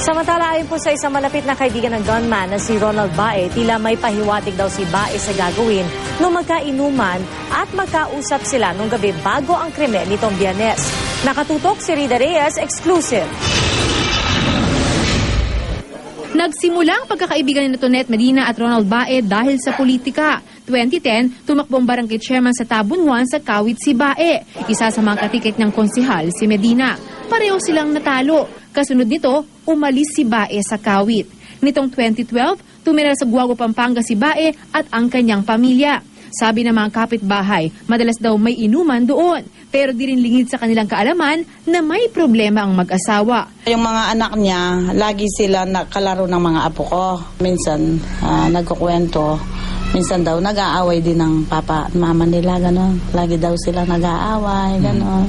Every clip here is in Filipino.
Samantala ayon po sa isang malapit na kaibigan ng gunman na si Ronald Bae, tila may pahiwatig daw si Bae sa gagawin nung magkainuman at magkausap sila nung gabi bago ang krimen nitong biyernes. Nakatutok si Rida Reyes, exclusive. Nagsimula ang pagkakaibigan ni Tonet Medina at Ronald Bae dahil sa politika. 2010, tumakbong barangay chairman sa Tabunwan sa Kawit si Bae. Isa sa mga katiket ng konsihal si Medina. Pareho silang natalo. Kasunod nito, umalis si Bae sa Kawit. Nitong 2012, tumira sa Guago, Pampanga si Bae at ang kanyang pamilya. Sabi ng mga kapitbahay, madalas daw may inuman doon. Pero di rin lingid sa kanilang kaalaman na may problema ang mag-asawa. Yung mga anak niya, lagi sila nakalaro ng mga apo ko. Minsan, ah, nagkukwento. Minsan daw, nag-aaway din ng papa at mama nila, gano'n. Lagi daw sila nag-aaway, gano'n.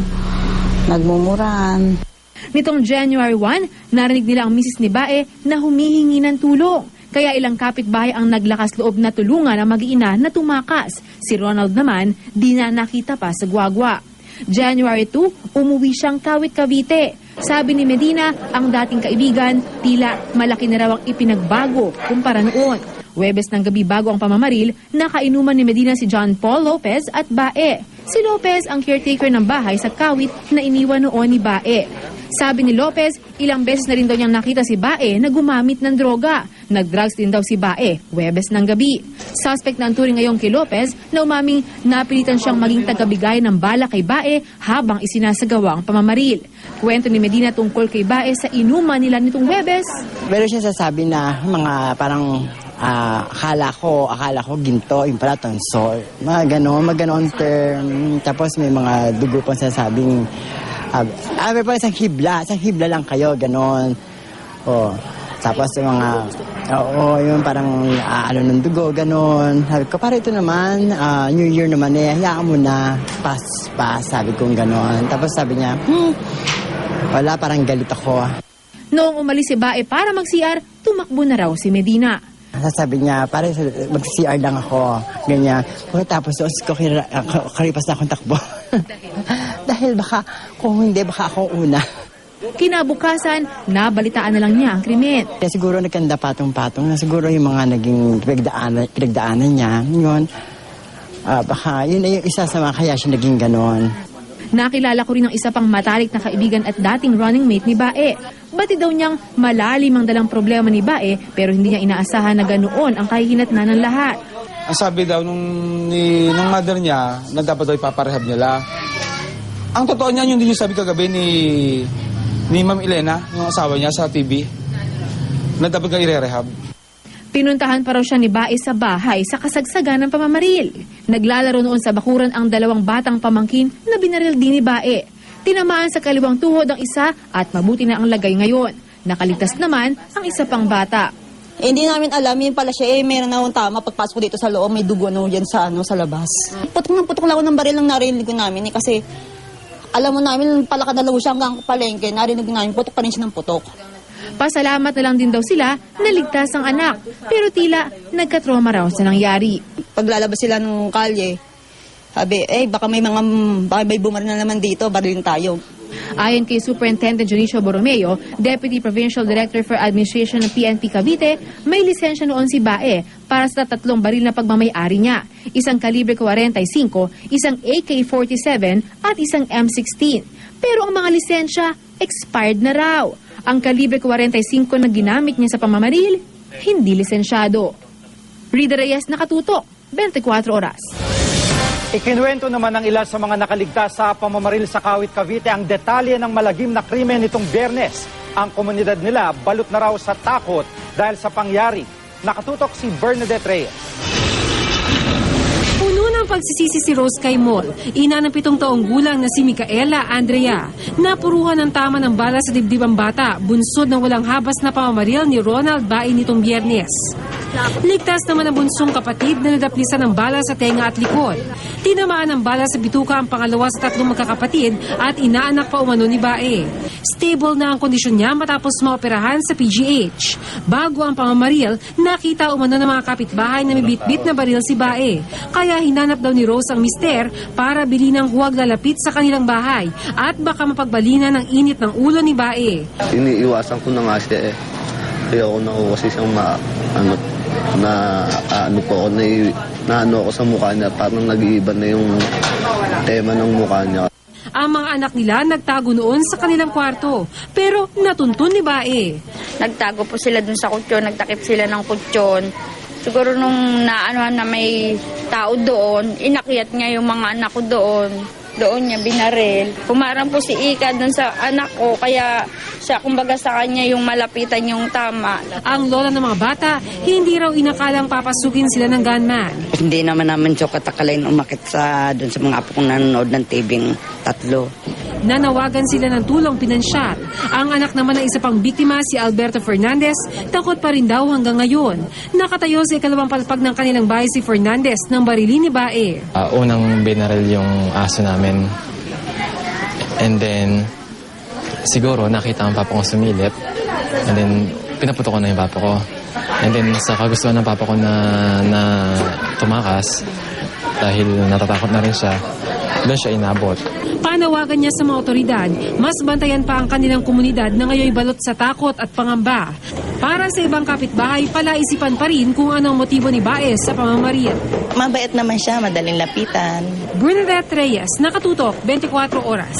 Nagmumuran. Nitong January 1, narinig nila ang misis ni Bae na humihingi ng tulong. Kaya ilang kapitbahay ang naglakas loob na tulungan ang mag-iina na tumakas. Si Ronald naman, di na nakita pa sa Guagua. January 2, umuwi siyang Kawit Cavite. Sabi ni Medina, ang dating kaibigan, tila malaki na raw ang ipinagbago kumpara noon. Webes ng gabi bago ang pamamaril, nakainuman ni Medina si John Paul Lopez at Bae. Si Lopez ang caretaker ng bahay sa Kawit na iniwan noon ni Bae. Sabi ni Lopez, ilang beses na rin daw niyang nakita si Bae na gumamit ng droga. Nag-drugs din daw si Bae, Webes ng gabi. Suspect na ang turing ngayon kay Lopez na umaming napilitan siyang maging tagabigay ng bala kay Bae habang isinasagawa ang pamamaril. Kwento ni Medina tungkol kay Bae sa inuman nila nitong Webes. Meron siya sasabi na mga parang ah, akala ko, akala ko ginto, yung pala tonsor. Mga ganon, mga ganon term. Tapos may mga dugo pang sasabing, ah, ah, may parang isang hibla, isang hibla lang kayo, ganon. Oh. Tapos yung mga, oo, yung parang ah, ano ng dugo, ganon. Sabi ko, para ito naman, ah, New Year naman eh, hayaan mo na, pass, pass, sabi kong ganon. Tapos sabi niya, hmm, wala, parang galit ako. Noong umalis si Bae para mag-CR, tumakbo na raw si Medina. Sasabi niya, pare, mag-CR lang ako. Ganyan. Pagkatapos, os ko, karipas na akong takbo. Dahil baka, kung hindi, baka ako una. Kinabukasan, nabalitaan na lang niya ang krimen. Kaya siguro nagkanda patong-patong na siguro yung mga naging pinagdaanan, pinagdaanan niya. Yun, ah, baka yun ay yung isa sa mga kaya siya naging ganon. Nakilala ko rin ang isa pang matalik na kaibigan at dating running mate ni Bae. Bati daw niyang malalim ang dalang problema ni Bae pero hindi niya inaasahan na ganoon ang kahihinatnan ng lahat. Ang sabi daw nung, ni, ng mother niya na dapat daw ipaparehab nila. Ang totoo niyan, yung din yung sabi kagabi ni, ni Ma'am Elena, yung asawa niya sa TV, na dapat ka irerehab. Pinuntahan pa raw siya ni Bae sa bahay sa kasagsagan ng pamamaril. Naglalaro noon sa bakuran ang dalawang batang pamangkin na binaril din ni Bae. Tinamaan sa kaliwang tuhod ang isa at mabuti na ang lagay ngayon. Nakaligtas naman ang isa pang bata. Eh, hindi namin alam, yun pala siya, eh, meron na akong tama. Pagpasok ko dito sa loob, may dugo na yan sa, ano, sa labas. Putok ng putok lang ako ng baril lang narinig ko namin eh, kasi alam mo namin, palakadalaw siya hanggang palengke, narinig namin, putok pa rin siya ng putok. Pasalamat na lang din daw sila na ligtas ang anak. Pero tila nagkatroma raw sa nangyari. Paglalabas sila ng kalye, sabi, eh, baka may mga, baka may bumaril na naman dito, barilin tayo. Ayon kay Superintendent Junicio Borromeo, Deputy Provincial Director for Administration ng PNP Cavite, may lisensya noon si Bae para sa tatlong baril na pagmamayari niya. Isang kalibre 45, isang AK-47 at isang M16. Pero ang mga lisensya, expired na raw. Ang kalibre 45 na ginamit niya sa pamamaril, hindi lisensyado. Rida Reyes nakatutok, 24 oras. Ikinuwento naman ng ilan sa mga nakaligtas sa pamamaril sa Kawit Cavite ang detalye ng malagim na krimen nitong biyernes. Ang komunidad nila balot na raw sa takot dahil sa pangyari. Nakatutok si Bernadette Reyes. Pagsisisi si Rose Caimol, ina ng pitong taong gulang na si Micaela Andrea. Napuruhan ng tama ng bala sa dibdib ang bata, bunsod ng walang habas na pamamaril ni Ronald Bae nitong biyernes. Ligtas naman ang bunsong kapatid na nadaplisan ng bala sa tenga at likod. Tinamaan ng bala sa bituka ang pangalawa sa tatlong magkakapatid at inaanak pa umano ni Bae. Stable na ang kondisyon niya matapos maoperahan sa PGH. Bago ang pamamaril, nakita umano ng mga kapitbahay na may bitbit na baril si Bae. Kaya hinanap daw ni Rose ang mister para bili ng huwag lalapit sa kanilang bahay at baka mapagbalina ng init ng ulo ni Bae. iniiwasan ko na nga siya eh. Kaya ako na kasi siyang ma, ano, na ano po ako, na, na ano ako sa mukha niya, parang nag-iiba na yung tema ng mukha niya. Ang mga anak nila nagtago noon sa kanilang kwarto pero natuntun ni Bae. nagtago po sila dun sa kutsyon, nagtakip sila ng kutsyon. Siguro nung naanohan na may tao doon, inakyat niya yung mga anak ko doon. Doon niya binaril. Pumarang po si Ika doon sa anak ko, kaya siya kumbaga sa kanya yung malapitan yung tama. Ang lola ng mga bata, hindi raw inakalang papasukin sila ng gunman. Hindi naman namin siya katakalain umakit sa doon sa mga apo kong nanonood ng TV tatlo. Nanawagan sila ng tulong pinansyal. Ang anak naman ng isa pang biktima, si Alberto Fernandez, takot pa rin daw hanggang ngayon. Nakatayo sa ikalawang palpag ng kanilang bahay si Fernandez ng barili ni Bae. Ah, unang binaril yung aso namin. And then, siguro nakita ang papa ko sumilip. And then, pinaputo ko na yung papa ko. And then, sa kagustuhan ng papa ko na, na tumakas, dahil natatakot na rin siya, doon siya inabot. Panawagan niya sa mga otoridad, mas bantayan pa ang kanilang komunidad na ngayon balot sa takot at pangamba. Para sa ibang kapitbahay, palaisipan pa rin kung anong motibo ni Bae sa pamamaril. Mabait naman siya, madaling lapitan. Bernadette Reyes, Nakatutok, 24 Oras.